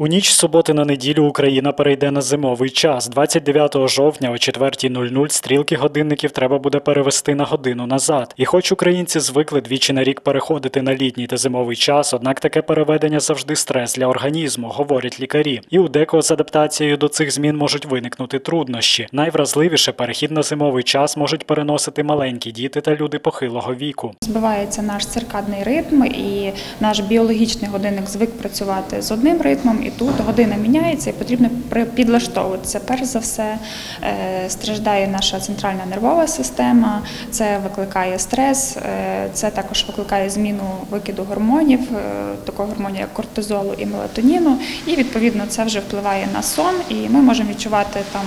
У ніч суботи на неділю Україна перейде на зимовий час. 29 жовтня о 4.00 стрілки годинників треба буде перевести на годину назад. І хоч українці звикли двічі на рік переходити на літній та зимовий час, однак таке переведення завжди стрес для організму, говорять лікарі. І у декого з адаптацією до цих змін можуть виникнути труднощі. Найвразливіше перехід на зимовий час можуть переносити маленькі діти та люди похилого віку. Збивається наш циркадний ритм, і наш біологічний годинник звик працювати з одним ритмом, і тут година міняється, і потрібно підлаштовуватися. Перш за все е, страждає наша центральна нервова система, це викликає стрес, е, це також викликає зміну викиду гормонів, е, такого гормонів як кортизолу і мелатоніну. І відповідно це вже впливає на сон, і ми можемо відчувати там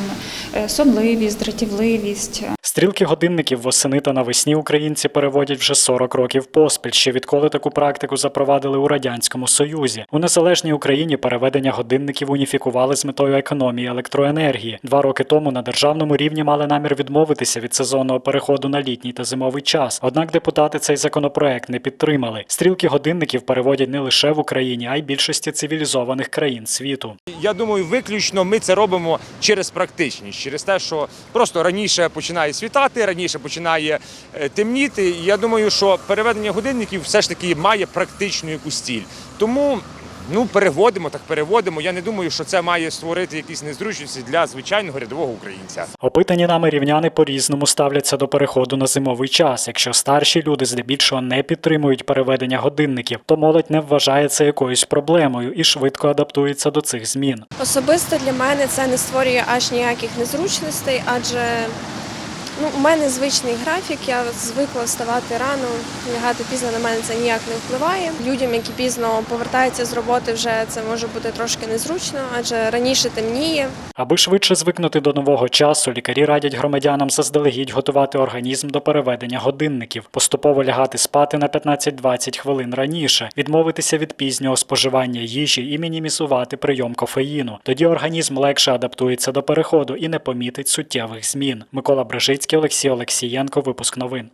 сонливість, дратівливість. Стрілки годинників восени та навесні українці переводять вже 40 років поспіль, ще відколи таку практику запровадили у радянському союзі. У незалежній Україні переведення годинників уніфікували з метою економії електроенергії. Два роки тому на державному рівні мали намір відмовитися від сезонного переходу на літній та зимовий час. Однак депутати цей законопроект не підтримали. Стрілки годинників переводять не лише в Україні, а й більшості цивілізованих країн світу. Я думаю, виключно ми це робимо через практичність, через те, що просто раніше починає світати, раніше починає е, темніти. І я думаю, що переведення годинників все ж таки має практичну якусь ціль. Тому ну переводимо, так переводимо. Я не думаю, що це має створити якісь незручності для звичайного рядового українця. Опитані нами рівняни по-різному ставляться до переходу на зимовий час. Якщо старші люди здебільшого не підтримують переведення годинників, то молодь не вважає це якоюсь проблемою і швидко адаптується до цих змін. Особисто для мене це не створює аж ніяких незручностей, адже ну, у мене звичний графік, я звикла вставати рано, лягати пізно на мене це ніяк не впливає. Людям, які пізно повертаються з роботи, вже це може бути трошки незручно, адже раніше темніє. Аби швидше звикнути до нового часу, лікарі радять громадянам заздалегідь готувати організм до переведення годинників, поступово лягати спати на 15-20 хвилин раніше, відмовитися від пізнього споживання їжі і мінімізувати прийом кофеїну. Тоді організм легше адаптується до переходу і не помітить суттєвих змін. Микола Брижицький, Олексій Олексієнко. Випуск новин.